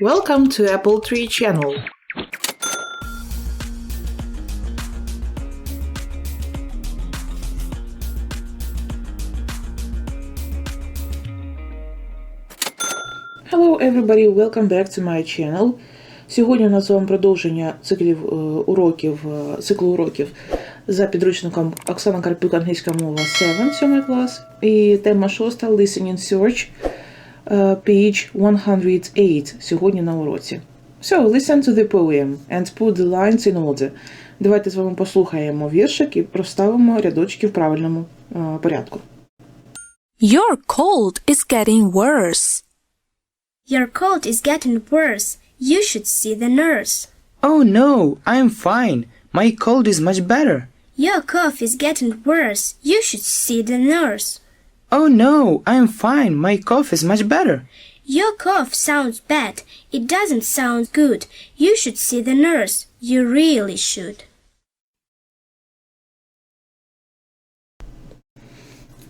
Welcome to Apple Tree Channel. Hello everybody, welcome back to my channel. Сьогодні у нас з вами продовження циклів е, уроків, е, циклу уроків за підручником Оксана Карпюк, англійська мова 7, 7 клас. І тема 6 Listening Search, page 108, сьогодні на уроці. So, listen to the poem and put the lines in order. Давайте з вами послухаємо віршик і проставимо рядочки в правильному е, порядку. Your cold is getting worse. Your cold is getting worse. You should see the nurse. Oh no, I'm fine. My cold is much better. Your cough is getting worse. You should see the nurse. Oh no, I'm fine. My cough is much better. Your cough sounds bad. It doesn't sound good. You should see the nurse. You really should.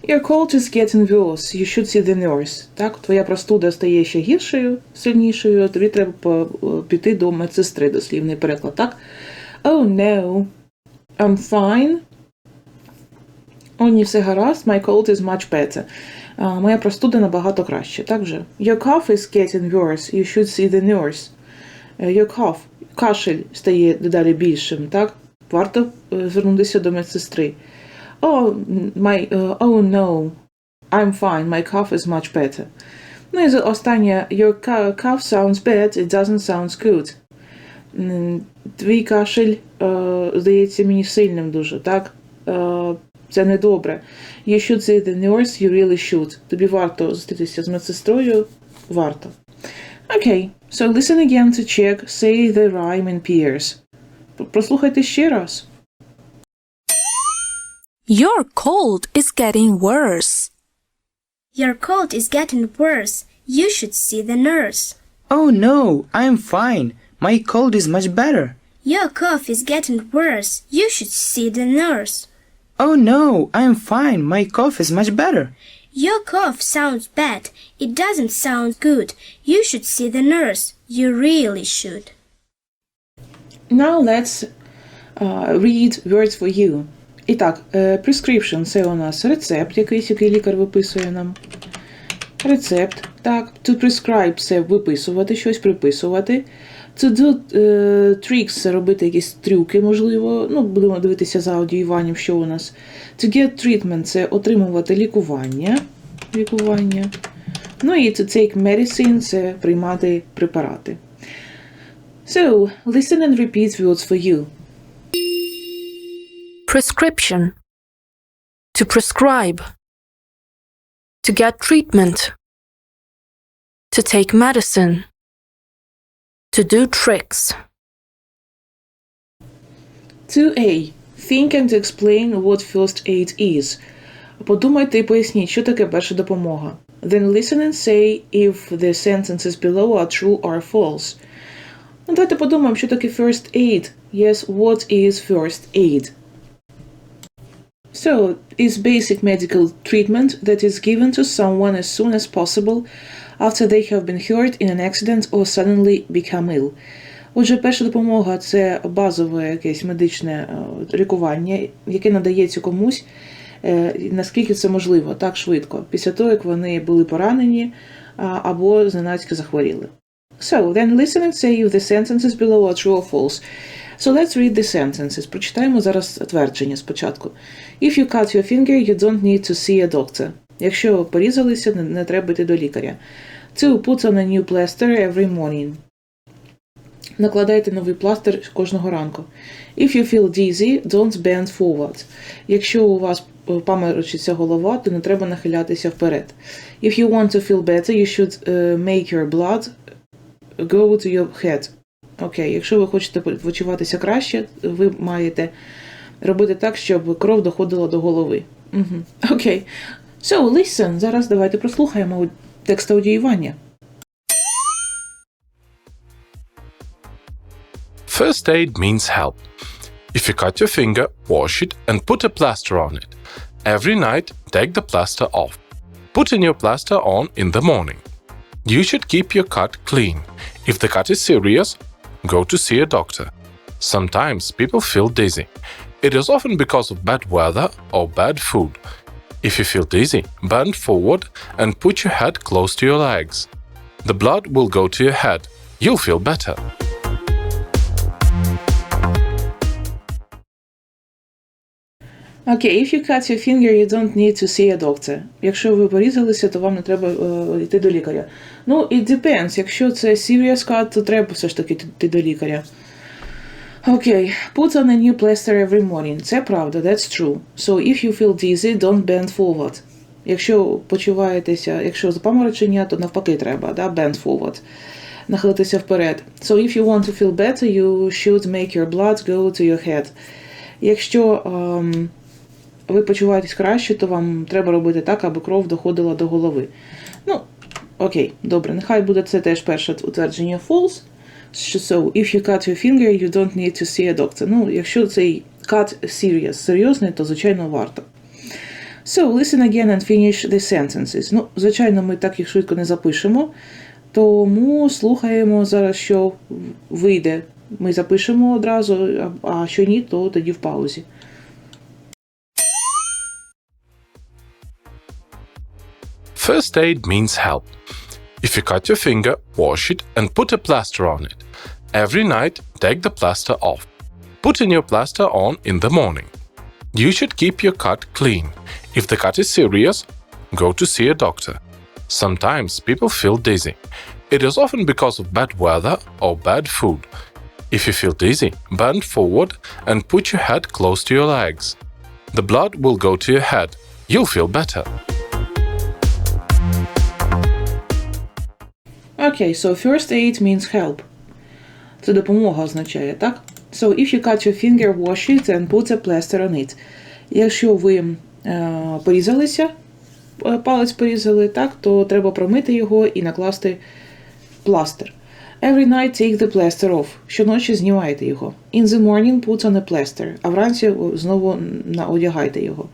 Your cold is getting worse. You should see the nurse. Так, твоя простуда стає ще гіршою, сильнішою, тобі треба по- піти до медсестри, дослівний переклад, так? Oh no, I'm fine. О, ні, все гаразд, my cold is much better. А, моя простуда набагато краще, так же? Your cough is getting worse. You should see the nurse. Е, Your cough, кашель стає дедалі більшим, так? Варто е, звернутися до медсестри. Oh, my, uh, oh no, I'm fine, my cough is much better. Ну і останнє, your cough sounds bad, it doesn't sound good. Твій кашель, е, здається мені сильним дуже, так? Е, це недобре. You should see the nurse, you really should. Тобі варто зустрітися з медсестрою, варто. Окей, so listen again to check, say the rhyme in pairs. Прослухайте ще раз. Your cold is getting worse. Your cold is getting worse. You should see the nurse. Oh no, I'm fine. My cold is much better. Your cough is getting worse. You should see the nurse. Oh no, I'm fine. My cough is much better. Your cough sounds bad. It doesn't sound good. You should see the nurse. You really should. Now let's uh, read words for you. І так, е, prescription – це у нас рецепт якийсь, який лікар виписує нам. Рецепт. Так, to prescribe – це виписувати щось, приписувати. To do е, tricks – це робити якісь трюки, можливо. Ну, будемо дивитися за аудіюванням, що у нас. To get treatment – це отримувати лікування. Лікування. Ну і to take medicine – це приймати препарати. So, listen and repeat words for you. Prescription. To prescribe. To get treatment. To take medicine. To do tricks. 2a. Think and explain what first aid is. Подумайте і поясніть, що таке перша допомога. Then listen and say if the sentences below are true or false. Ну, давайте подумаємо, що таке first aid. Yes, what is first aid? So, it's basic medical treatment that is given to someone as soon as possible after they have been hurt in an accident or suddenly become ill. Отже, перша допомога це базове якесь медичне е, лікування, яке надається комусь, е, наскільки це можливо, так швидко, після того, як вони були поранені або зненацька захворіли. So, then listen and say if the sentences below are true or false. So let's read the sentences. Прочитаємо зараз твердження спочатку. If you cut your finger, you don't need to see a doctor. Якщо порізалися, не, треба йти до лікаря. To put on a new plaster every morning. Накладайте новий пластир кожного ранку. If you feel dizzy, don't bend forward. Якщо у вас е, паморочиться голова, то не треба нахилятися вперед. If you want to feel better, you should uh, make your blood go to your head. Окей, якщо ви хочете почуватися краще, ви маєте робити так, щоб кров доходила до голови. Угу. Окей. So, listen. Зараз давайте прослухаємо текст аудіювання. First aid means help. If you cut your finger, wash it and put a plaster on it. Every night, take the plaster off. Put a new plaster on in the morning. You should keep your cut clean. If the cut is serious, go to see a doctor. Sometimes people feel dizzy. It is often because of bad weather or bad food. If you feel dizzy, bend forward and put your head close to your legs. The blood will go to your head. You'll feel better. Окей, if you cut your finger, you don't need to see a doctor. Якщо ви порізалися, то вам не треба е, йти до лікаря. Ну, it depends. Якщо це serious cut, то треба все ж таки йти до лікаря. Окей, put on a new plaster every morning. Це правда, that's true. So if you feel dizzy, don't bend forward. Якщо почуваєтеся, якщо запаморочення, то навпаки треба, да? bend forward. Нахилитися вперед. So if you want to feel better, you should make your blood go to your head. Якщо ем, ви почуваєтесь краще, то вам треба робити так, аби кров доходила до голови. Ну, окей, добре, нехай буде це теж перше утвердження false. So, if you cut your finger, you don't need to see a doctor. Ну, якщо цей cut serious, серйозний, то звичайно варто. So, listen again and finish the sentences. Ну, звичайно, ми так їх швидко не запишемо. Тому слухаємо зараз, що вийде. Ми запишемо одразу, а що ні, то тоді в паузі. First aid means help. If you cut your finger, wash it and put a plaster on it. Every night, take the plaster off. Put a new plaster on in the morning. You should keep your cut clean. If the cut is serious, go to see a doctor. Sometimes people feel dizzy. It is often because of bad weather or bad food. If you feel dizzy, bend forward and put your head close to your legs. The blood will go to your head. You'll feel better. Окей, so first aid means help. Це допомога означає, так? So if you cut your finger, wash it and put a plaster on it. Якщо ви е, порізалися, е, палець порізали, так, то треба промити його і накласти пластир. Every night take the plaster off. Щоночі знімайте його. In the morning put on a plaster. А вранці знову одягайте його.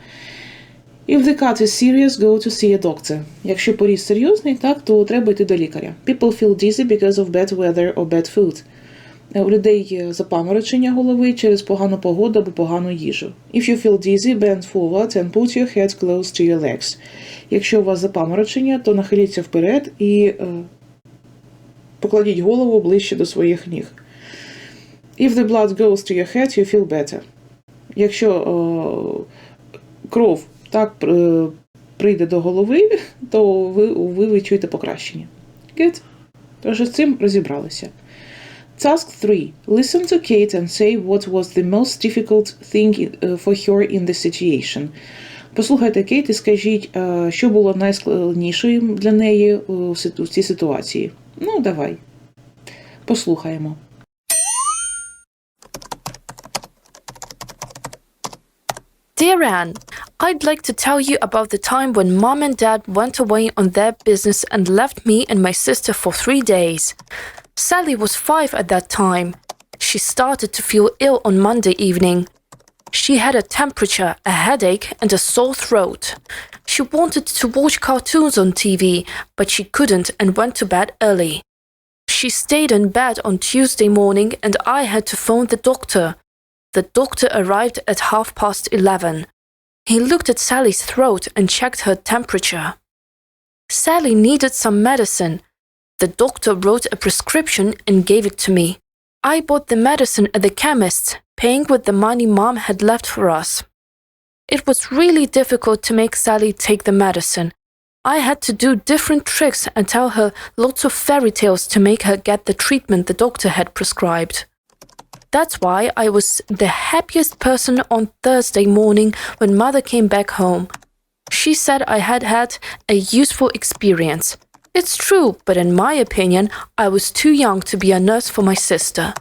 If the cut is serious, go to see a doctor. Якщо поріз серйозний, так, то треба йти до лікаря. People feel dizzy because of bad weather or bad food. Е, У людей є запаморочення голови через погану погоду або погану їжу. If you feel dizzy, bend forward and put your head close to your legs. Якщо у вас запаморочення, то нахиліться вперед і е, покладіть голову ближче до своїх ніг. If the blood goes to your head, you feel better. Якщо е, кров так е, прийде до голови, то ви, ви відчуєте покращення. Good. Тож з цим розібралися. Task 3. Listen to Kate and say what was the most difficult thing uh, for her in the situation. Послухайте Кейт і скажіть, е, що було найскладнішим для неї в цій ситуації. Ну, давай. Послухаємо. Dear Anne, I'd like to tell you about the time when mom and dad went away on their business and left me and my sister for three days. Sally was five at that time. She started to feel ill on Monday evening. She had a temperature, a headache, and a sore throat. She wanted to watch cartoons on TV, but she couldn't and went to bed early. She stayed in bed on Tuesday morning and I had to phone the doctor. The doctor arrived at half past eleven. He looked at Sally's throat and checked her temperature. Sally needed some medicine. The doctor wrote a prescription and gave it to me. I bought the medicine at the chemist's, paying with the money mom had left for us. It was really difficult to make Sally take the medicine. I had to do different tricks and tell her lots of fairy tales to make her get the treatment the doctor had prescribed. That's why I was the happiest person on Thursday morning when mother came back home. She said I had had a useful experience. It's true, but in my opinion, I was too young to be a nurse for my sister.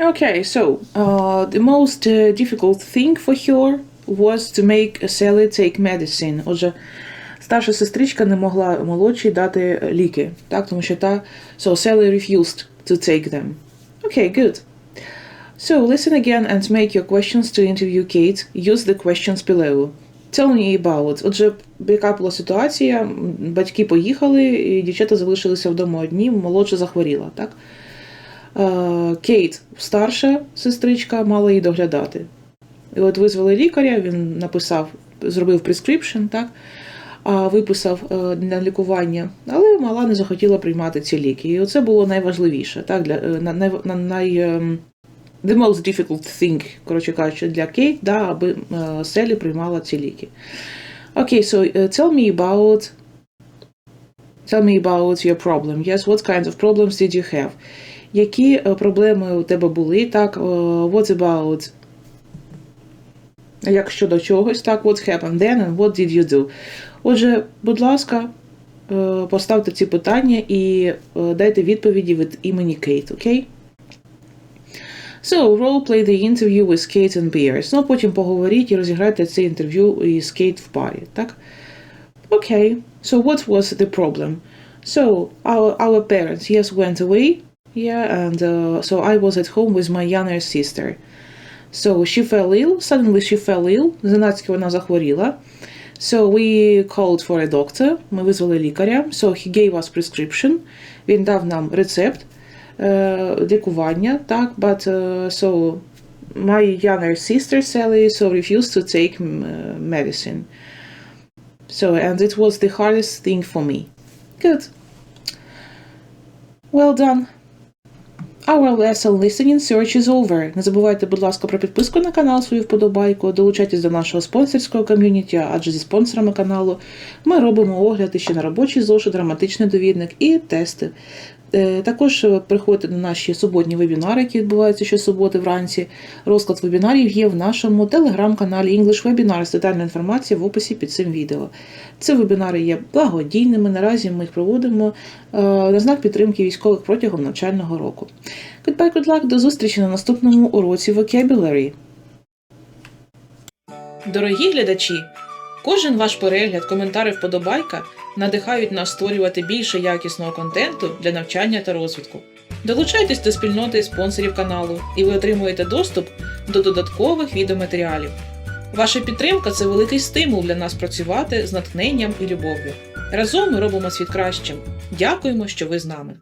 Okay, so uh, the most uh, difficult thing for her was to make Sally take medicine, or the старша сестричка не могла молодшій дати ліки, так, тому що та so Sally refused to take them. Okay, good. So listen again and make your questions to interview Kate. Use the questions below. Tell me about. Отже, яка була ситуація? Батьки поїхали, і дівчата залишилися вдома одні, молодша захворіла, так? Кейт, старша сестричка, мала її доглядати. І от визвали лікаря, він написав, зробив прескрипшн, так? Виписав е, на лікування, але мала не захотіла приймати ці ліки. І оце було найважливіше, так? Для, е, на, на, най, ем, the most difficult thing, коротше кажучи, для Кейт, да, аби е, Селі приймала ці ліки. Окей, so uh, tell me about tell me about your problem. Yes, what kinds of problems did you have? Які е, проблеми у тебе були? Так, е, what about як щодо чогось, так, what happened then and what did you do? Отже, будь ласка, е, поставте ці питання і е, дайте відповіді від імені Кейт, окей? So, role play the interview with Kate and Beers. Ну, потім поговоріть і розіграйте це інтерв'ю із Кейт в парі, так? Okay, so what was the problem? So, our, our parents, yes, went away. Yeah, and uh, so I was at home with my younger sister. So she fell ill. Suddenly she fell ill. Зненацьки вона захворіла. So we called for a doctor. Ми визвали лікаря. So he gave us prescription. Він дав нам рецепт е, лікування. Так, but uh, so my younger sister Sally so refused to take mm, uh, medicine. So and it was the hardest thing for me. Good. Well done. Our lesson listening search is over. Не забувайте, будь ласка, про підписку на канал, свою вподобайку, долучайтесь до нашого спонсорського ком'юніті, адже зі спонсорами каналу ми робимо огляди ще на робочий зошит, драматичний довідник і тести. Е, Також е, приходьте на наші суботні вебінари, які відбуваються щосуботи вранці. Розклад вебінарів є в нашому телеграм-каналі English Webinars. Детальна інформація в описі під цим відео. Ці вебінари є благодійними. Наразі ми їх проводимо е, на знак підтримки військових протягом навчального року. Goodbye, good luck, до зустрічі на наступному уроці Vocabulary. Дорогі глядачі! Кожен ваш перегляд, коментар і вподобайка надихають нас створювати більше якісного контенту для навчання та розвитку. Долучайтесь до спільноти спонсорів каналу, і ви отримуєте доступ до додаткових відеоматеріалів. Ваша підтримка це великий стимул для нас працювати з натхненням і любов'ю. Разом ми робимо світ кращим. Дякуємо, що ви з нами.